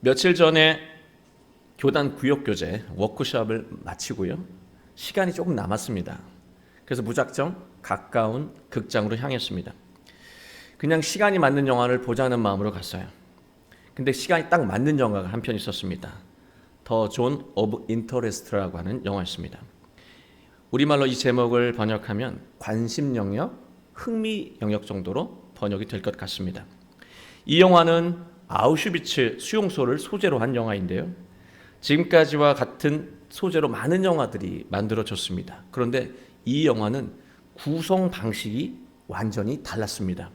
며칠 전에 교단 구역 교재 워크숍을 마치고요. 시간이 조금 남았습니다. 그래서 무작정 가까운 극장으로 향했습니다. 그냥 시간이 맞는 영화를 보자는 마음으로 갔어요. 근데 시간이 딱 맞는 영화가 한 편 있었습니다. 더 존 오브 인터레스트라고 하는 영화였습니다. 우리말로 이 제목을 번역하면 관심 영역, 흥미 영역 정도로 번역이 될 것 같습니다. 이 영화는 아우슈비츠 수용소를 소재로 한 영화인데요. 지금까지와 같은 소재로 많은 영화들이 만들어졌습니다. 그런데 이 영화는 구성 방식이 완전히 달랐습니다.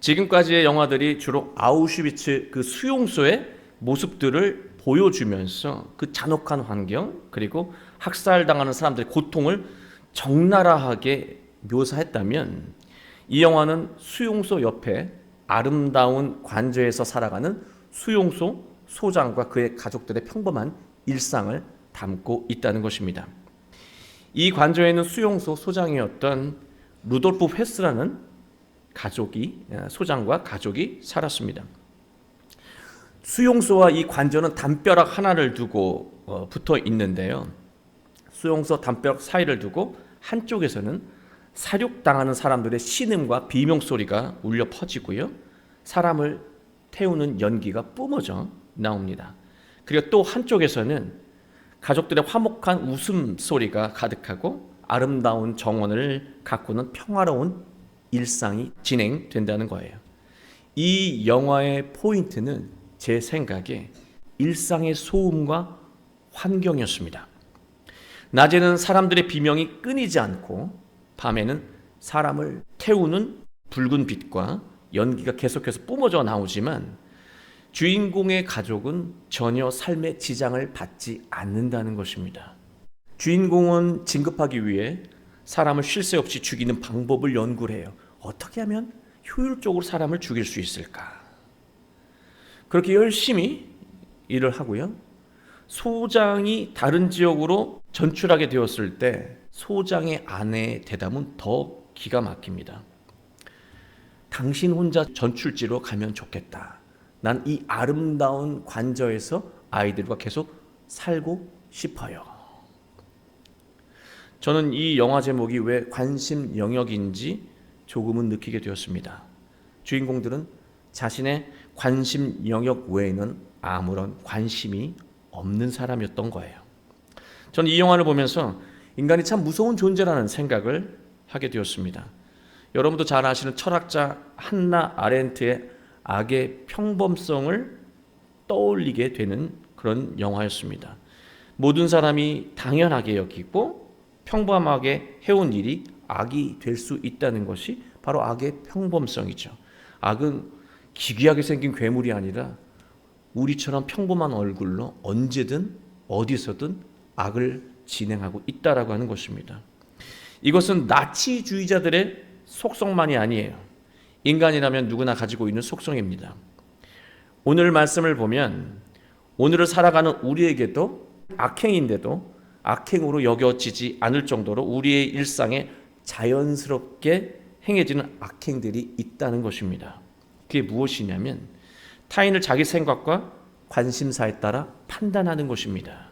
지금까지의 영화들이 주로 아우슈비츠 그 수용소의 모습들을 보여주면서 그 잔혹한 환경 그리고 학살당하는 사람들의 고통을 적나라하게 묘사했다면 이 영화는 수용소 옆에 아름다운 관저에서 살아가는 수용소 소장과 그의 가족들의 평범한 일상을 담고 있다는 것입니다. 이 관저에는 수용소 소장이었던 루돌프 회스라는 가족이 소장과 가족이 살았습니다. 수용소와 이 관저는 담벼락 하나를 두고 어, 붙어 있는데요. 수용소 담벼락 사이를 두고 한쪽에서는 사륙당하는 사람들의 신음과 비명 소리가 울려 퍼지고요. 사람을 태우는 연기가 뿜어져 나옵니다. 그리고 또 한쪽에서는 가족들의 화목한 웃음 소리가 가득하고 아름다운 정원을 가꾸는 평화로운 일상이 진행된다는 거예요. 이 영화의 포인트는 제 생각에 일상의 소음과 환경이었습니다. 낮에는 사람들의 비명이 끊이지 않고 밤에는 사람을 태우는 붉은 빛과 연기가 계속해서 뿜어져 나오지만 주인공의 가족은 전혀 삶의 지장을 받지 않는다는 것입니다. 주인공은 진급하기 위해 사람을 쉴 새 없이 죽이는 방법을 연구를 해요. 어떻게 하면 효율적으로 사람을 죽일 수 있을까? 그렇게 열심히 일을 하고요. 소장이 다른 지역으로 전출하게 되었을 때 소장의 아내의 대답은 더 기가 막힙니다. 당신 혼자 전출지로 가면 좋겠다. 난 이 아름다운 관저에서 아이들과 계속 살고 싶어요. 저는 이 영화 제목이 왜 관심 영역인지 조금은 느끼게 되었습니다. 주인공들은 자신의 관심 영역 외에는 아무런 관심이 없는 사람이었던 거예요. 저는 이 영화를 보면서 인간이 참 무서운 존재라는 생각을 하게 되었습니다. 여러분도 잘 아시는 철학자 한나 아렌트의 악의 평범성을 떠올리게 되는 그런 영화였습니다. 모든 사람이 당연하게 여기고 평범하게 해온 일이 악이 될 수 있다는 것이 바로 악의 평범성이죠. 악은 기괴하게 생긴 괴물이 아니라 우리처럼 평범한 얼굴로 언제든 어디서든 악을 진행하고 있다라고 하는 것입니다. 이것은 나치주의자들의 속성만이 아니에요. 인간이라면 누구나 가지고 있는 속성입니다. 오늘 말씀을 보면 오늘을 살아가는 우리에게도 악행인데도 악행으로 여겨지지 않을 정도로 우리의 일상에 자연스럽게 행해지는 악행들이 있다는 것입니다. 그게 무엇이냐면 타인을 자기 생각과 관심사에 따라 판단하는 것입니다.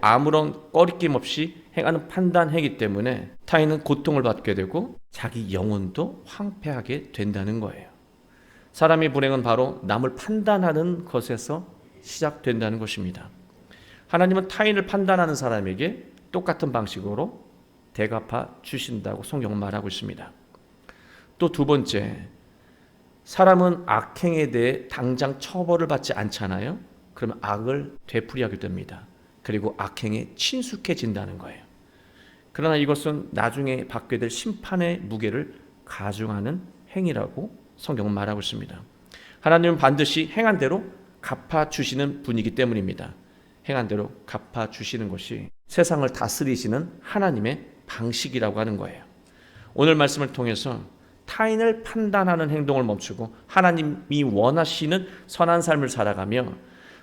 아무런 꺼리낌 없이 행하는 판단이기 때문에 타인은 고통을 받게 되고 자기 영혼도 황폐하게 된다는 거예요. 사람의 불행은 바로 남을 판단하는 것에서 시작된다는 것입니다. 하나님은 타인을 판단하는 사람에게 똑같은 방식으로 대갚아 주신다고 성경은 말하고 있습니다. 또 두 번째, 사람은 악행에 대해 당장 처벌을 받지 않잖아요. 그러면 악을 되풀이하게 됩니다. 그리고 악행에 친숙해진다는 거예요. 그러나 이것은 나중에 받게 될 심판의 무게를 가중하는 행위라고 성경은 말하고 있습니다. 하나님은 반드시 행한 대로 갚아 주시는 분이기 때문입니다. 행한 대로 갚아 주시는 것이 세상을 다스리시는 하나님의 방식이라고 하는 거예요. 오늘 말씀을 통해서 타인을 판단하는 행동을 멈추고 하나님이 원하시는 선한 삶을 살아가며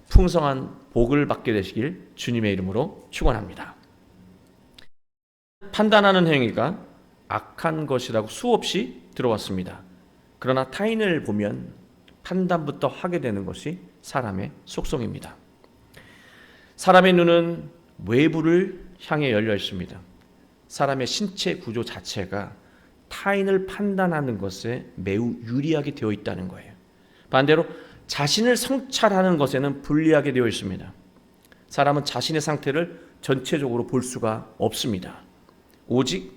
풍성한 복을 받게 되시길 주님의 이름으로 축원합니다. 판단하는 행위가 악한 것이라고 수없이 들어왔습니다. 그러나 타인을 보면 판단부터 하게 되는 것이 사람의 속성입니다. 사람의 눈은 외부를 향해 열려 있습니다. 사람의 신체 구조 자체가 타인을 판단하는 것에 매우 유리하게 되어 있다는 거예요. 반대로 자신을 성찰하는 것에는 불리하게 되어 있습니다. 사람은 자신의 상태를 전체적으로 볼 수가 없습니다. 오직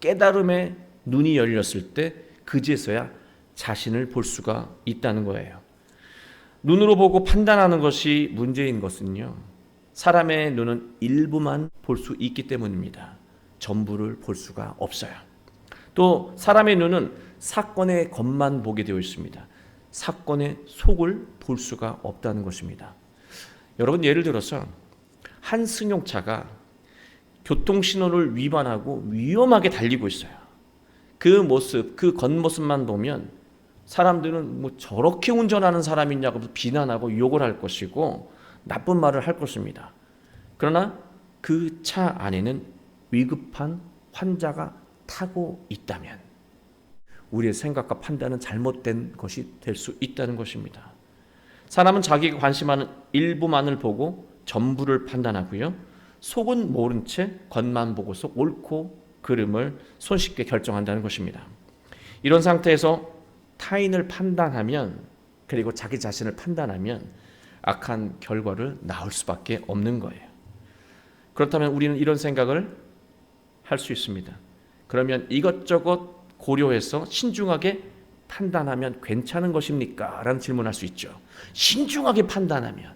깨달음의 눈이 열렸을 때 그제서야 자신을 볼 수가 있다는 거예요. 눈으로 보고 판단하는 것이 문제인 것은요. 사람의 눈은 일부만 볼 수 있기 때문입니다. 전부를 볼 수가 없어요. 또 사람의 눈은 사건의 겉만 보게 되어 있습니다. 사건의 속을 볼 수가 없다는 것입니다. 여러분 예를 들어서 한 승용차가 교통 신호를 위반하고 위험하게 달리고 있어요. 그 모습, 그 겉모습만 보면 사람들은 뭐 저렇게 운전하는 사람이냐고 비난하고 욕을 할 것이고 나쁜 말을 할 것입니다. 그러나 그 차 안에는 위급한 환자가 타고 있다면 우리의 생각과 판단은 잘못된 것이 될 수 있다는 것입니다. 사람은 자기가 관심하는 일부만을 보고 전부를 판단하고요. 속은 모른 채 겉만 보고서 옳고 그름을 손쉽게 결정한다는 것입니다. 이런 상태에서 타인을 판단하면 그리고 자기 자신을 판단하면 악한 결과를 낳을 수밖에 없는 거예요. 그렇다면 우리는 이런 생각을 할 수 있습니다. 그러면 이것저것 고려해서 신중하게 판단하면 괜찮은 것입니까? 라는 질문할 수 있죠. 신중하게 판단하면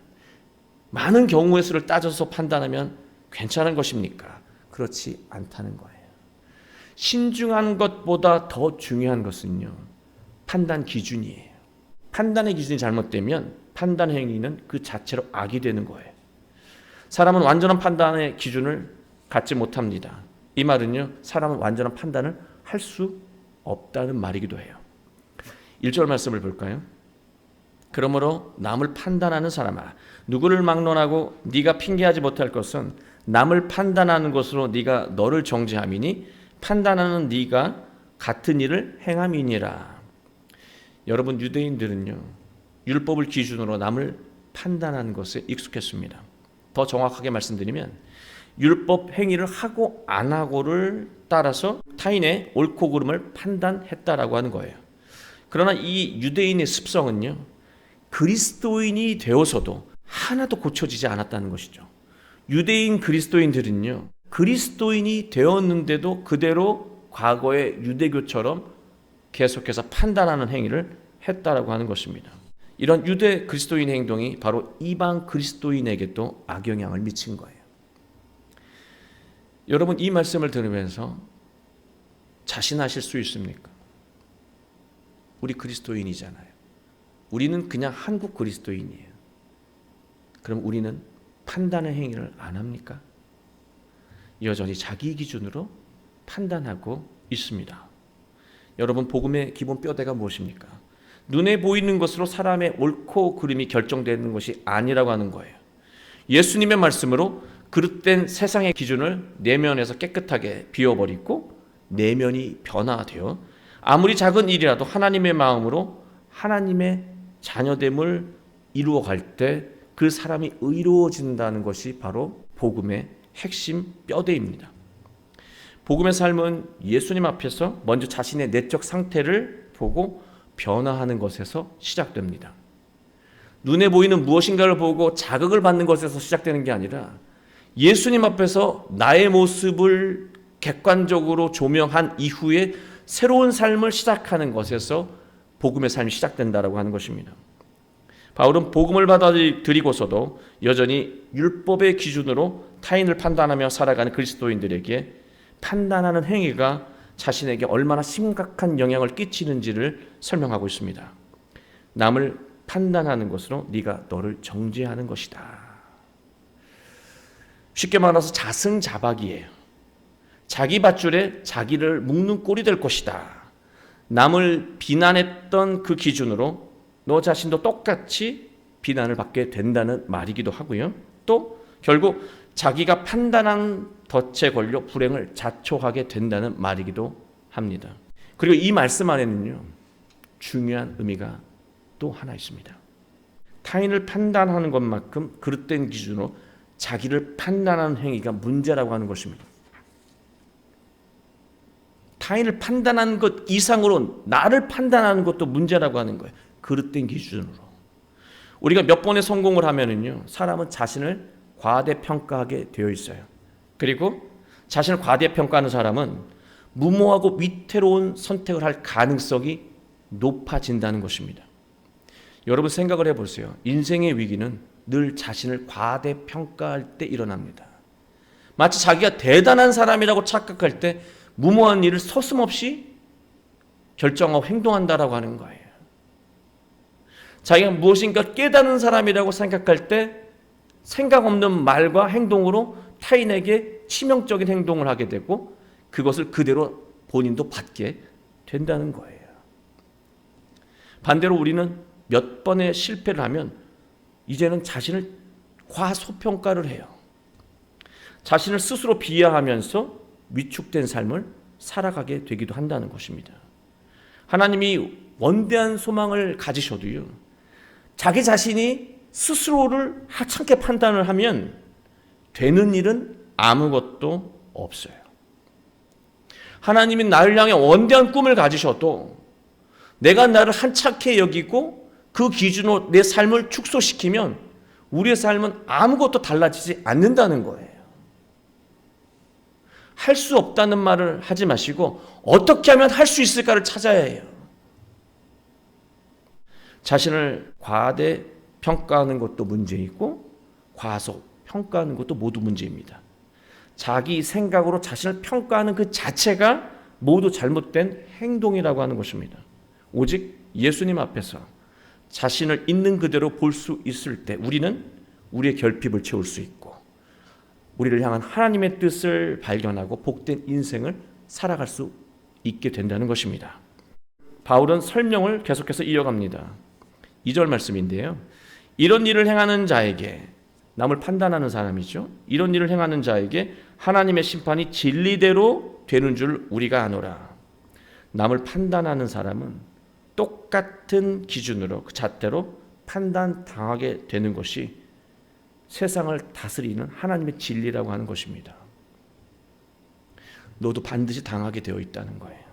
많은 경우의 수를 따져서 판단하면 괜찮은 것입니까? 그렇지 않다는 거예요. 신중한 것보다 더 중요한 것은요. 판단 기준이에요. 판단의 기준이 잘못되면 판단 행위는 그 자체로 악이 되는 거예요. 사람은 완전한 판단의 기준을 갖지 못합니다. 이 말은요, 사람은 완전한 판단을 할 수 없다는 말이기도 해요. 1절 말씀을 볼까요? 그러므로 남을 판단하는 사람아 누구를 막론하고 네가 핑계하지 못할 것은 남을 판단하는 것으로 네가 너를 정죄함이니 판단하는 네가 같은 일을 행함이니라. 여러분 유대인들은요. 율법을 기준으로 남을 판단하는 것에 익숙했습니다. 더 정확하게 말씀드리면 율법 행위를 하고 안 하고를 따라서 타인의 옳고 그름을 판단했다라고 하는 거예요. 그러나 이 유대인의 습성은요. 그리스도인이 되어서도 하나도 고쳐지지 않았다는 것이죠. 유대인 그리스도인들은요. 그리스도인이 되었는데도 그대로 과거의 유대교처럼 계속해서 판단하는 행위를 했다라고 하는 것입니다. 이런 유대 그리스도인 행동이 바로 이방 그리스도인에게도 악영향을 미친 거예요. 여러분 이 말씀을 들으면서 자신하실 수 있습니까? 우리 그리스도인이잖아요. 우리는 그냥 한국 그리스도인이에요. 그럼 우리는 판단의 행위를 안 합니까? 여전히 자기 기준으로 판단하고 있습니다. 여러분 복음의 기본 뼈대가 무엇입니까? 눈에 보이는 것으로 사람의 옳고 그름이 결정되는 것이 아니라고 하는 거예요. 예수님의 말씀으로 그릇된 세상의 기준을 내면에서 깨끗하게 비워버리고 내면이 변화되어 아무리 작은 일이라도 하나님의 마음으로 하나님의 자녀됨을 이루어갈 때 그 사람이 의로워진다는 것이 바로 복음의 핵심 뼈대입니다. 복음의 삶은 예수님 앞에서 먼저 자신의 내적 상태를 보고 변화하는 것에서 시작됩니다. 눈에 보이는 무엇인가를 보고 자극을 받는 것에서 시작되는 게 아니라 예수님 앞에서 나의 모습을 객관적으로 조명한 이후에 새로운 삶을 시작하는 것에서 복음의 삶이 시작된다라고 하는 것입니다. 바울은 복음을 받아들이고서도 여전히 율법의 기준으로 타인을 판단하며 살아가는 그리스도인들에게 판단하는 행위가 자신에게 얼마나 심각한 영향을 끼치는지를 설명하고 있습니다. 남을 판단하는 것으로 네가 너를 정죄하는 것이다. 쉽게 말해서 자승자박이에요. 자기 밧줄에 자기를 묶는 꼴이 될 것이다. 남을 비난했던 그 기준으로 너 자신도 똑같이 비난을 받게 된다는 말이기도 하고요. 또 결국 자기가 판단한 덫에 걸려 불행을 자초하게 된다는 말이기도 합니다. 그리고 이 말씀 안에는요. 중요한 의미가 또 하나 있습니다. 타인을 판단하는 것만큼 그릇된 기준으로 자기를 판단하는 행위가 문제라고 하는 것입니다. 타인을 판단하는 것 이상으로 나를 판단하는 것도 문제라고 하는 거예요. 그릇된 기준으로. 우리가 몇 번의 성공을 하면은요, 사람은 자신을 과대평가하게 되어 있어요. 그리고 자신을 과대평가하는 사람은 무모하고 위태로운 선택을 할 가능성이 높아진다는 것입니다. 여러분 생각을 해보세요. 인생의 위기는 늘 자신을 과대평가할 때 일어납니다. 마치 자기가 대단한 사람이라고 착각할 때 무모한 일을 서슴없이 결정하고 행동한다라고 하는 거예요. 자기가 무엇인가 깨닫는 사람이라고 생각할 때 생각 없는 말과 행동으로 타인에게 치명적인 행동을 하게 되고 그것을 그대로 본인도 받게 된다는 거예요. 반대로 우리는 몇 번의 실패를 하면 이제는 자신을 과소평가를 해요. 자신을 스스로 비하하면서 위축된 삶을 살아가게 되기도 한다는 것입니다. 하나님이 원대한 소망을 가지셔도요. 자기 자신이 스스로를 하찮게 판단을 하면 되는 일은 아무것도 없어요. 하나님이 나를 향해 원대한 꿈을 가지셔도 내가 나를 한착해 여기고 그 기준으로 내 삶을 축소시키면 우리의 삶은 아무것도 달라지지 않는다는 거예요. 할 수 없다는 말을 하지 마시고 어떻게 하면 할 수 있을까를 찾아야 해요. 자신을 과대 평가하는 것도 문제이고 과소 평가하는 것도 모두 문제입니다. 자기 생각으로 자신을 평가하는 그 자체가 모두 잘못된 행동이라고 하는 것입니다. 오직 예수님 앞에서 자신을 있는 그대로 볼 수 있을 때 우리는 우리의 결핍을 채울 수 있고 우리를 향한 하나님의 뜻을 발견하고 복된 인생을 살아갈 수 있게 된다는 것입니다. 바울은 설명을 계속해서 이어갑니다. 2절 말씀인데요. 이런 일을 행하는 자에게 남을 판단하는 사람이죠. 이런 일을 행하는 자에게 하나님의 심판이 진리대로 되는 줄 우리가 아노라. 남을 판단하는 사람은 똑같은 기준으로 그 잣대로 판단 당하게 되는 것이 세상을 다스리는 하나님의 진리라고 하는 것입니다. 너도 반드시 당하게 되어 있다는 거예요.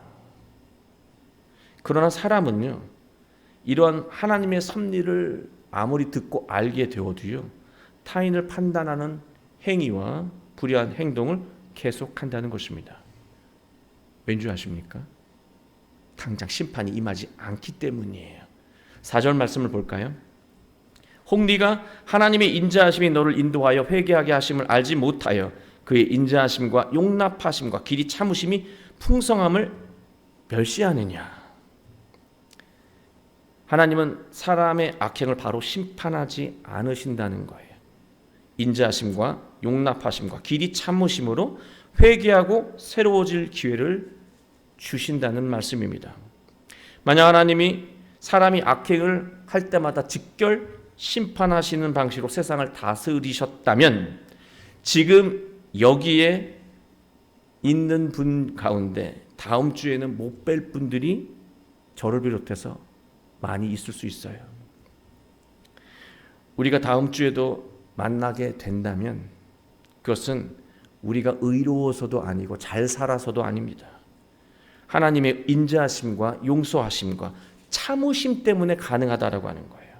그러나 사람은요, 이러한 하나님의 섭리를 아무리 듣고 알게 되어도요, 타인을 판단하는 행위와 불의한 행동을 계속한다는 것입니다. 왠지 아십니까? 당장 심판이 임하지 않기 때문이에요. 4절 말씀을 볼까요? 홍리가 하나님의 인자하심이 너를 인도하여 회개하게 하심을 알지 못하여 그의 인자하심과 용납하심과 길이 참으심이 풍성함을 멸시하느냐. 하나님은 사람의 악행을 바로 심판하지 않으신다는 거예요. 인자하심과 용납하심과 길이 참으심으로 회개하고 새로워질 기회를 주신다는 말씀입니다. 만약 하나님이 사람이 악행을 할 때마다 직결 심판하시는 방식으로 세상을 다스리셨다면 지금 여기에 있는 분 가운데 다음 주에는 못 뵐 분들이 저를 비롯해서 많이 있을 수 있어요. 우리가 다음 주에도 만나게 된다면 그것은 우리가 의로워서도 아니고 잘 살아서도 아닙니다. 하나님의 인자하심과 용서하심과 참으심 때문에 가능하다라고 하는 거예요.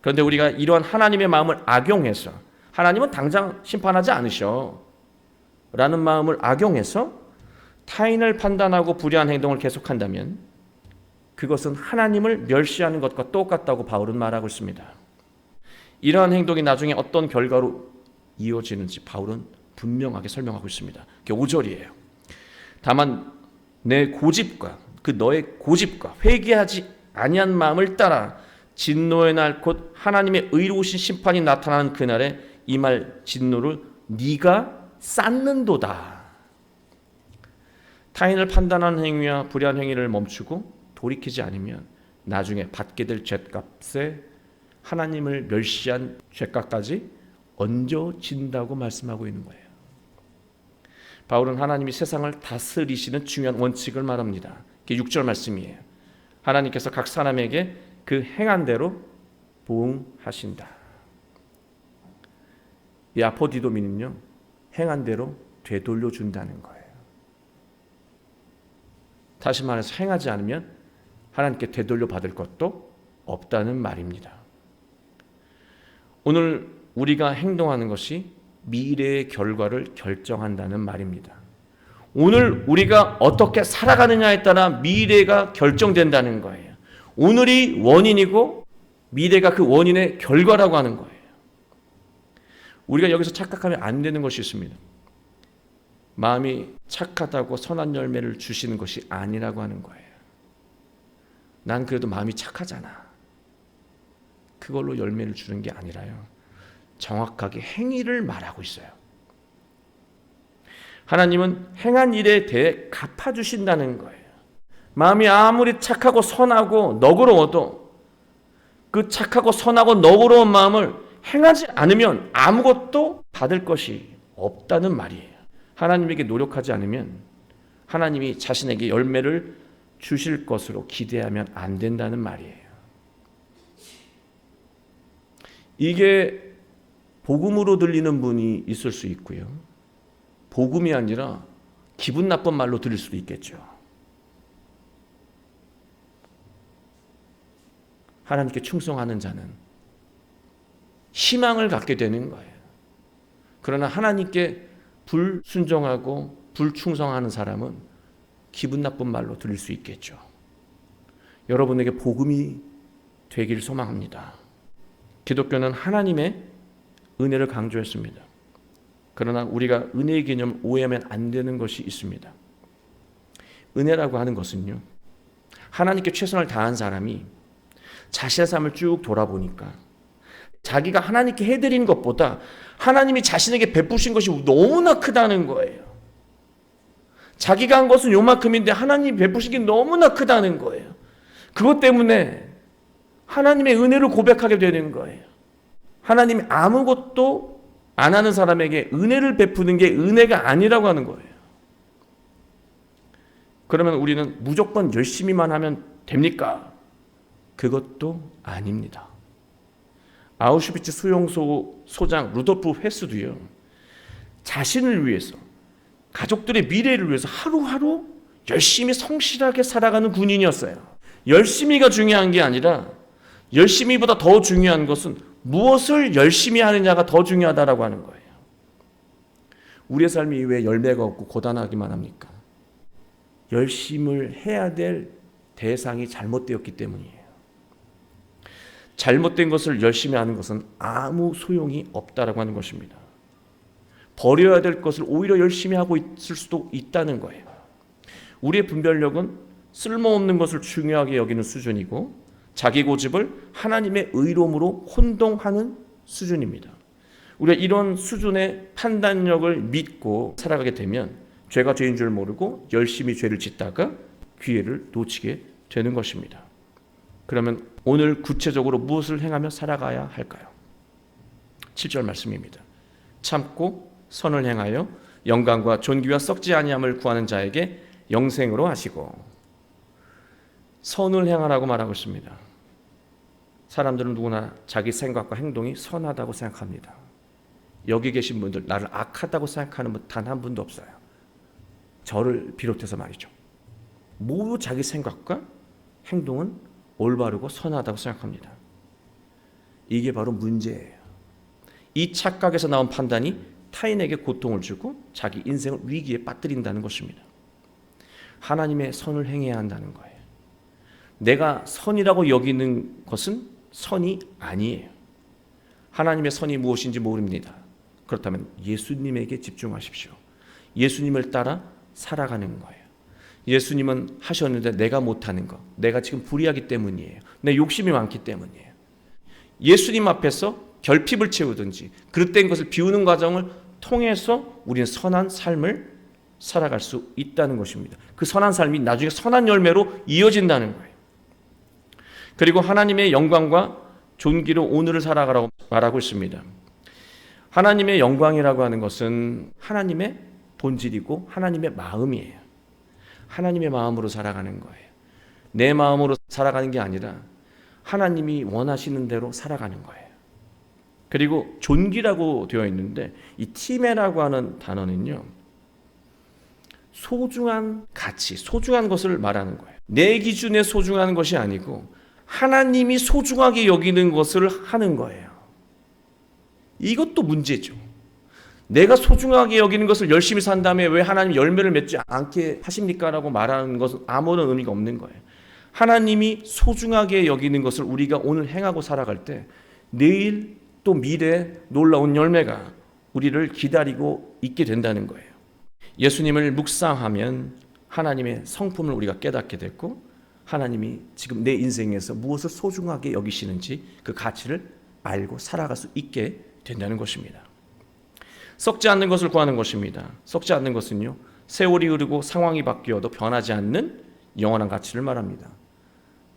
그런데 우리가 이러한 하나님의 마음을 악용해서 하나님은 당장 심판하지 않으셔. 라는 마음을 악용해서 타인을 판단하고 불의한 행동을 계속한다면 그것은 하나님을 멸시하는 것과 똑같다고 바울은 말하고 있습니다. 이러한 행동이 나중에 어떤 결과로 이어지는지 바울은 분명하게 설명하고 있습니다. 5절이에요. 다만 내 고집과 그 너의 고집과 회개하지 아니한 마음을 따라 진노의 날 곧 하나님의 의로우신 심판이 나타나는 그날에 이 말 진노를 네가 쌓는도다. 타인을 판단하는 행위와 불의한 행위를 멈추고 돌이키지 않으면 나중에 받게 될 죄값에 하나님을 멸시한 죄값까지 얹어진다고 말씀하고 있는 거예요. 바울은 하나님이 세상을 다스리시는 중요한 원칙을 말합니다. 그게 6절 말씀이에요. 하나님께서 각 사람에게 그 행한 대로 보응하신다. 이 아포디도민은요 행한 대로 되돌려 준다는 거예요. 다시 말해서 행하지 않으면 하나님께 되돌려 받을 것도 없다는 말입니다. 오늘 우리가 행동하는 것이 미래의 결과를 결정한다는 말입니다. 오늘 우리가 어떻게 살아가느냐에 따라 미래가 결정된다는 거예요. 오늘이 원인이고 미래가 그 원인의 결과라고 하는 거예요. 우리가 여기서 착각하면 안 되는 것이 있습니다. 마음이 착하다고 선한 열매를 주시는 것이 아니라고 하는 거예요. 난 그래도 마음이 착하잖아. 그걸로 열매를 주는 게 아니라요. 정확하게 행위를 말하고 있어요. 하나님은 행한 일에 대해 갚아주신다는 거예요. 마음이 아무리 착하고 선하고 너그러워도 그 착하고 선하고 너그러운 마음을 행하지 않으면 아무것도 받을 것이 없다는 말이에요. 하나님에게 노력하지 않으면 하나님이 자신에게 열매를 주실 것으로 기대하면 안 된다는 말이에요. 이게 복음으로 들리는 분이 있을 수 있고요. 복음이 아니라 기분 나쁜 말로 들릴 수도 있겠죠. 하나님께 충성하는 자는 희망을 갖게 되는 거예요. 그러나 하나님께 불순종하고 불충성하는 사람은 기분 나쁜 말로 들릴 수 있겠죠. 여러분에게 복음이 되길 소망합니다. 기독교는 하나님의 은혜를 강조했습니다. 그러나 우리가 은혜의 개념을 오해하면 안 되는 것이 있습니다. 은혜라고 하는 것은요. 하나님께 최선을 다한 사람이 자신의 삶을 쭉 돌아보니까 자기가 하나님께 해드린 것보다 하나님이 자신에게 베푸신 것이 너무나 크다는 거예요. 자기가 한 것은 요만큼인데 하나님이 베푸신 게 너무나 크다는 거예요. 그것 때문에 하나님의 은혜를 고백하게 되는 거예요. 하나님이 아무것도 안 하는 사람에게 은혜를 베푸는 게 은혜가 아니라고 하는 거예요. 그러면 우리는 무조건 열심히만 하면 됩니까? 그것도 아닙니다. 아우슈비츠 수용소 소장 루돌프 헤스도요. 자신을 위해서 가족들의 미래를 위해서 하루하루 열심히 성실하게 살아가는 군인이었어요. 열심히가 중요한 게 아니라 열심히보다 더 중요한 것은 무엇을 열심히 하느냐가 더 중요하다라고 하는 거예요. 우리의 삶이 왜 열매가 없고 고단하기만 합니까? 열심을 해야 될 대상이 잘못되었기 때문이에요. 잘못된 것을 열심히 하는 것은 아무 소용이 없다라고 하는 것입니다. 버려야 될 것을 오히려 열심히 하고 있을 수도 있다는 거예요. 우리의 분별력은 쓸모없는 것을 중요하게 여기는 수준이고 자기 고집을 하나님의 의로움으로 혼동하는 수준입니다. 우리가 이런 수준의 판단력을 믿고 살아가게 되면 죄가 죄인 줄 모르고 열심히 죄를 짓다가 기회를 놓치게 되는 것입니다. 그러면 오늘 구체적으로 무엇을 행하며 살아가야 할까요? 7절 말씀입니다. 참고 선을 행하여 영광과 존귀와 썩지 아니함을 구하는 자에게 영생으로 하시고 선을 행하라고 말하고 있습니다. 사람들은 누구나 자기 생각과 행동이 선하다고 생각합니다. 여기 계신 분들 나를 악하다고 생각하는 분 단 한 분도 없어요. 저를 비롯해서 말이죠. 모두 자기 생각과 행동은 올바르고 선하다고 생각합니다. 이게 바로 문제예요. 이 착각에서 나온 판단이 타인에게 고통을 주고 자기 인생을 위기에 빠뜨린다는 것입니다. 하나님의 선을 행해야 한다는 거예요. 내가 선이라고 여기는 것은 선이 아니에요. 하나님의 선이 무엇인지 모릅니다. 그렇다면 예수님에게 집중하십시오. 예수님을 따라 살아가는 거예요. 예수님은 하셨는데 내가 못하는 거, 내가 지금 불의하기 때문이에요. 내 욕심이 많기 때문이에요. 예수님 앞에서 결핍을 채우든지 그릇된 것을 비우는 과정을 통해서 우리는 선한 삶을 살아갈 수 있다는 것입니다. 그 선한 삶이 나중에 선한 열매로 이어진다는 거예요. 그리고 하나님의 영광과 존귀로 오늘을 살아가라고 말하고 있습니다. 하나님의 영광이라고 하는 것은 하나님의 본질이고 하나님의 마음이에요. 하나님의 마음으로 살아가는 거예요. 내 마음으로 살아가는 게 아니라 하나님이 원하시는 대로 살아가는 거예요. 그리고 존귀라고 되어 있는데 이 티메라고 하는 단어는요. 소중한 가치, 소중한 것을 말하는 거예요. 내 기준에 소중한 것이 아니고 하나님이 소중하게 여기는 것을 하는 거예요. 이것도 문제죠. 내가 소중하게 여기는 것을 열심히 산 다음에 왜 하나님 열매를 맺지 않게 하십니까? 라고 말하는 것은 아무런 의미가 없는 거예요. 하나님이 소중하게 여기는 것을 우리가 오늘 행하고 살아갈 때 내일 또 미래 놀라운 열매가 우리를 기다리고 있게 된다는 거예요. 예수님을 묵상하면 하나님의 성품을 우리가 깨닫게 됐고 하나님이 지금 내 인생에서 무엇을 소중하게 여기시는지 그 가치를 알고 살아갈 수 있게 된다는 것입니다. 썩지 않는 것을 구하는 것입니다. 썩지 않는 것은요. 세월이 흐르고 상황이 바뀌어도 변하지 않는 영원한 가치를 말합니다.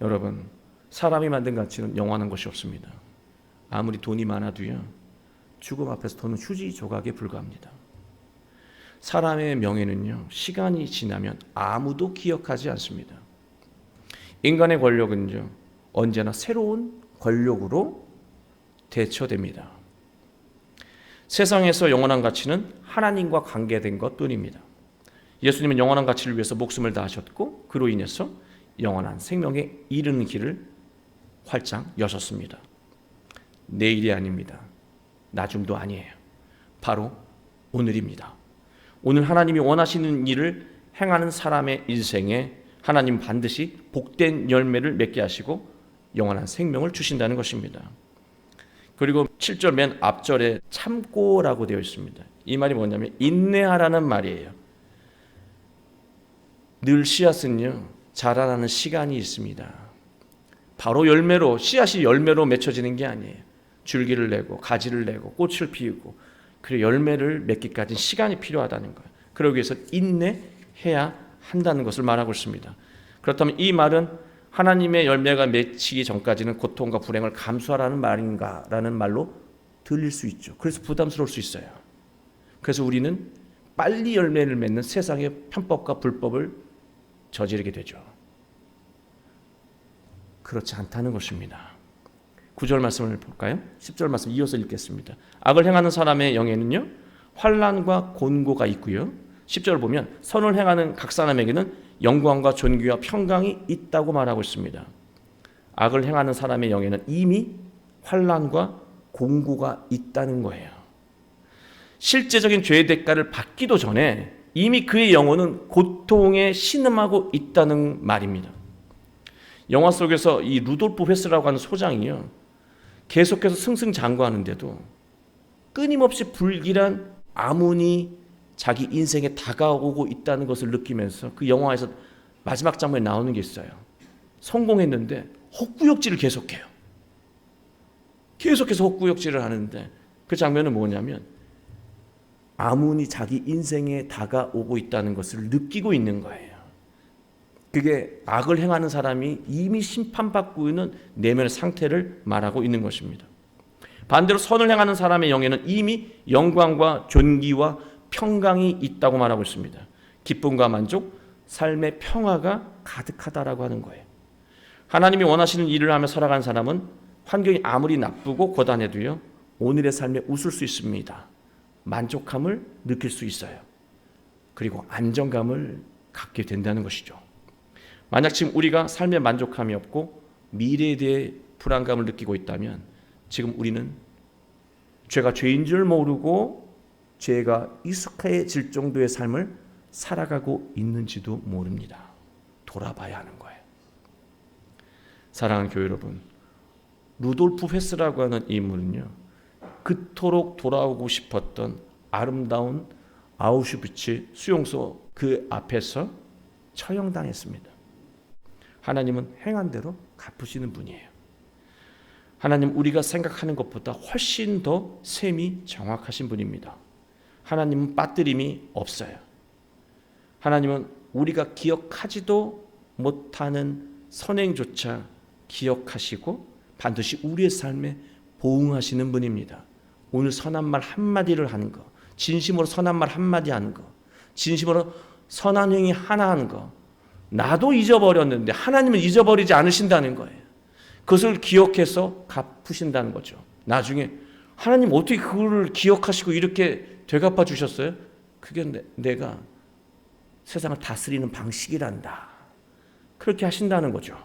여러분, 사람이 만든 가치는 영원한 것이 없습니다. 아무리 돈이 많아도요. 죽음 앞에서 돈은 휴지 조각에 불과합니다. 사람의 명예는요. 시간이 지나면 아무도 기억하지 않습니다. 인간의 권력은요. 언제나 새로운 권력으로 대처됩니다. 세상에서 영원한 가치는 하나님과 관계된 것 뿐입니다. 예수님은 영원한 가치를 위해서 목숨을 다하셨고 그로 인해서 영원한 생명에 이르는 길을 활짝 여셨습니다. 내일이 아닙니다. 나중도 아니에요. 바로 오늘입니다. 오늘 하나님이 원하시는 일을 행하는 사람의 인생에 하나님 반드시 복된 열매를 맺게 하시고 영원한 생명을 주신다는 것입니다. 그리고 7절 맨 앞절에 참고라고 되어 있습니다. 이 말이 뭐냐면 인내하라는 말이에요. 늘 씨앗은요 자라나는 시간이 있습니다. 바로 열매로 씨앗이 열매로 맺혀지는 게 아니에요. 줄기를 내고 가지를 내고 꽃을 피우고 그리고 열매를 맺기까지 시간이 필요하다는 거예요. 그러기 위해서 인내해야 한다는 것을 말하고 있습니다. 그렇다면 이 말은 하나님의 열매가 맺히기 전까지는 고통과 불행을 감수하라는 말인가라는 말로 들릴 수 있죠. 그래서 부담스러울 수 있어요. 그래서 우리는 빨리 열매를 맺는 세상의 편법과 불법을 저지르게 되죠. 그렇지 않다는 것입니다. 9절 말씀을 볼까요? 10절 말씀 이어서 읽겠습니다. 악을 행하는 사람의 영에는요. 환란과 곤고가 있고요. 10절 보면 선을 행하는 각 사람에게는 영광과 존귀와 평강이 있다고 말하고 있습니다. 악을 행하는 사람의 영에는 이미 환란과 공고가 있다는 거예요. 실제적인 죄의 대가를 받기도 전에 이미 그의 영혼은 고통에 신음하고 있다는 말입니다. 영화 속에서 이 루돌프 회스라고 하는 소장이요. 계속해서 승승장구하는데도 끊임없이 불길한 아문이 자기 인생에 다가오고 있다는 것을 느끼면서 그 영화에서 마지막 장면에 나오는 게 있어요. 성공했는데 헛구역질을 계속해요. 계속해서 헛구역질을 하는데 그 장면은 뭐냐면 아문이 자기 인생에 다가오고 있다는 것을 느끼고 있는 거예요. 그게 악을 행하는 사람이 이미 심판받고 있는 내면의 상태를 말하고 있는 것입니다. 반대로 선을 행하는 사람의 영에는 이미 영광과 존귀와 평강이 있다고 말하고 있습니다. 기쁨과 만족, 삶의 평화가 가득하다라고 하는 거예요. 하나님이 원하시는 일을 하며 살아가는 사람은 환경이 아무리 나쁘고 고단해도요 오늘의 삶에 웃을 수 있습니다. 만족함을 느낄 수 있어요. 그리고 안정감을 갖게 된다는 것이죠. 만약 지금 우리가 삶에 만족함이 없고 미래에 대해 불안감을 느끼고 있다면 지금 우리는 죄가 죄인 줄 모르고 죄가 익숙해질 정도의 삶을 살아가고 있는지도 모릅니다. 돌아봐야 하는 거예요. 사랑하는 교회 여러분, 루돌프 헤스라고 하는 인물은요, 그토록 돌아오고 싶었던 아름다운 아우슈비츠 수용소 그 앞에서 처형당했습니다. 하나님은 행한 대로 갚으시는 분이에요. 하나님 우리가 생각하는 것보다 훨씬 더 셈이 정확하신 분입니다. 하나님은 빠뜨림이 없어요. 하나님은 우리가 기억하지도 못하는 선행조차 기억하시고 반드시 우리의 삶에 보응하시는 분입니다. 오늘 선한 말 한마디를 하는 거, 진심으로 선한 말 한마디 하는 거, 진심으로 선한 행위 하나 하는 거, 나도 잊어버렸는데 하나님은 잊어버리지 않으신다는 거예요. 그것을 기억해서 갚으신다는 거죠. 나중에 하나님 어떻게 그거를 기억하시고 이렇게 되갚아 주셨어요? 그게 내, 내가 세상을 다스리는 방식이란다. 그렇게 하신다는 거죠.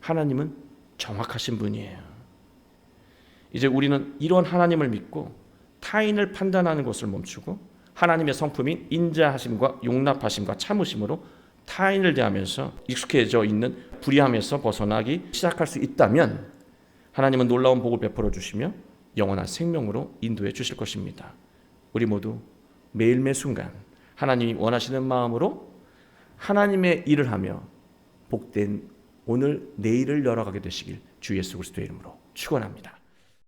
하나님은 정확하신 분이에요. 이제 우리는 이런 하나님을 믿고 타인을 판단하는 것을 멈추고 하나님의 성품인 인자하심과 용납하심과 참으심으로 타인을 대하면서 익숙해져 있는 불의함에서 벗어나기 시작할 수 있다면 하나님은 놀라운 복을 베풀어 주시며 영원한 생명으로 인도해 주실 것입니다. 우리 모두 매일매 순간 하나님이 원하시는 마음으로 하나님의 일을 하며 복된 오늘 내일을 열어가게 되시길 주 예수 그리스도의 이름으로 축원합니다.